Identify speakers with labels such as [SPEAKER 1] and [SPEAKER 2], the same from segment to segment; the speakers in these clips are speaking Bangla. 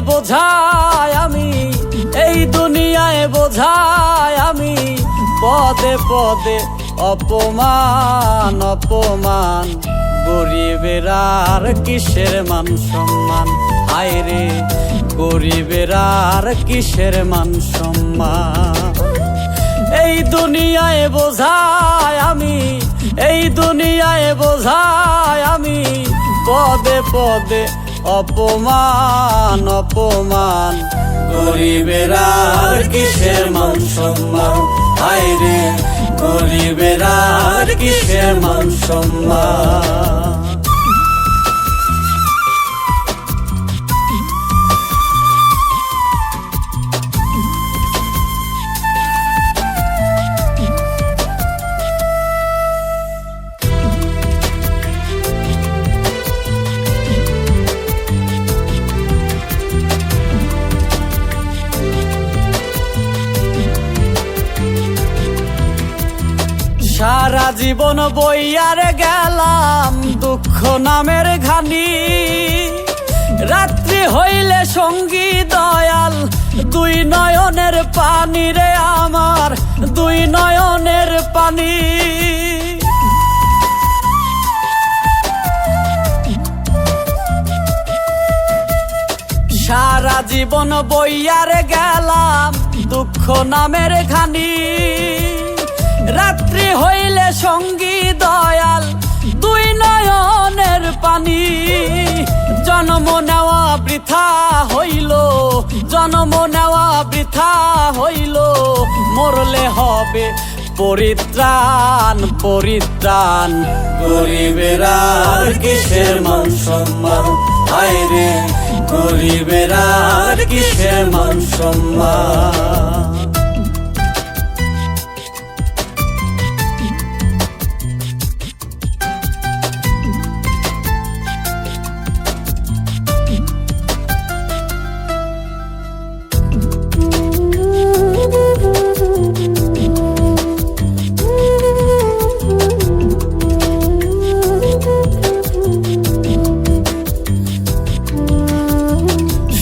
[SPEAKER 1] বোঝায় আমি, এই দুনিয়ায় বোঝায় আমি। পদে পদে অপমান অপমান, গরিবের আর কিসের মান সম্মান? হায় রে, গরিবের আর কিসের মান সম্মান? এই দুনিয়ায় বোঝায় আমি, এই দুনিয়ায় বোঝায় আমি। পদে পদে অপমান অপমান। গরিবের কিসের মান সম্মান? আয় রে গরিবের কিসের মান সম্মান? সারা জীবন বইয়ার গেলাম দুঃখ নামের ঘানি। রাত্রি হইলে সঙ্গী দয়াল, দুই নয়নের পানি রে আমার, দুই নয়নের পানি। সারা জীবন বইয়ার গেলাম দুঃখ নামের ঘানি। রাত্রি হইলে সঙ্গী দয়াল, দুই নয়নের পানি। জন্ম নেওয়া বৃথা হইল, জন্ম নেওয়া বৃথা হইল। মরলে হবে পরিত্রাণ পরিত্রাণ। গরিবের কিসের মান সম্মান? হায় রে, গরিবের কিসের মান সম্মান?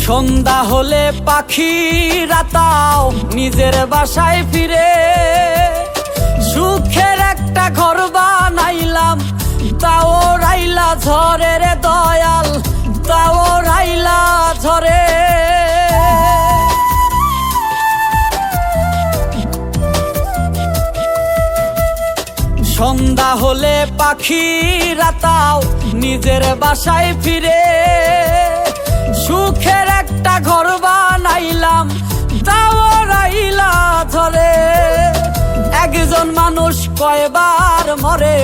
[SPEAKER 1] সন্ধ্যা হলে পাখি রাতাও নিজের বাসায় ফিরে। সুখের একটা ঘর বানাইলাম, তাও রাইলা ঝরে রে দয়াল, তাও রাইলা ঝরে সন্ধ্যা হলে পাখি রাতাও নিজের বাসায় ফিরে। সুখের একটা ঘর বানাইলাম তাও রাইলা ধরে একজন মানুষ কয়বার মরে,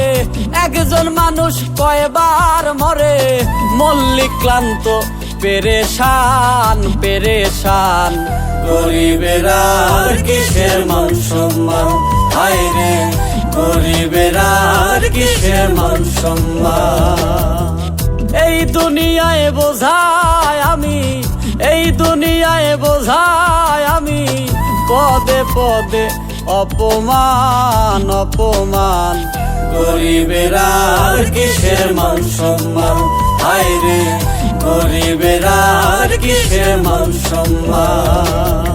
[SPEAKER 1] একজন মানুষ কয়বার মরে। মল্লিক ক্লান্ত, পেরেশান পেরেশান। গরিবের কিসের মান সম্মান? হায় রে, গরিবের কিসের মান সম্মান? এই দুনিয়ায় এই দুনিয়ায় বোঝায় আমি পদে পদে অপমান অপমান। গরিবের আর কিসের মান সম্মান? হায় রে, গরিবের আর কিসের মান সম্মান?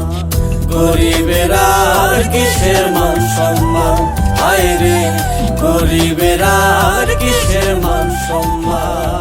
[SPEAKER 1] গরিবের আর কিসের মান সম্মান? হায় রে, গরিবের আর কিসের মান সম্মান?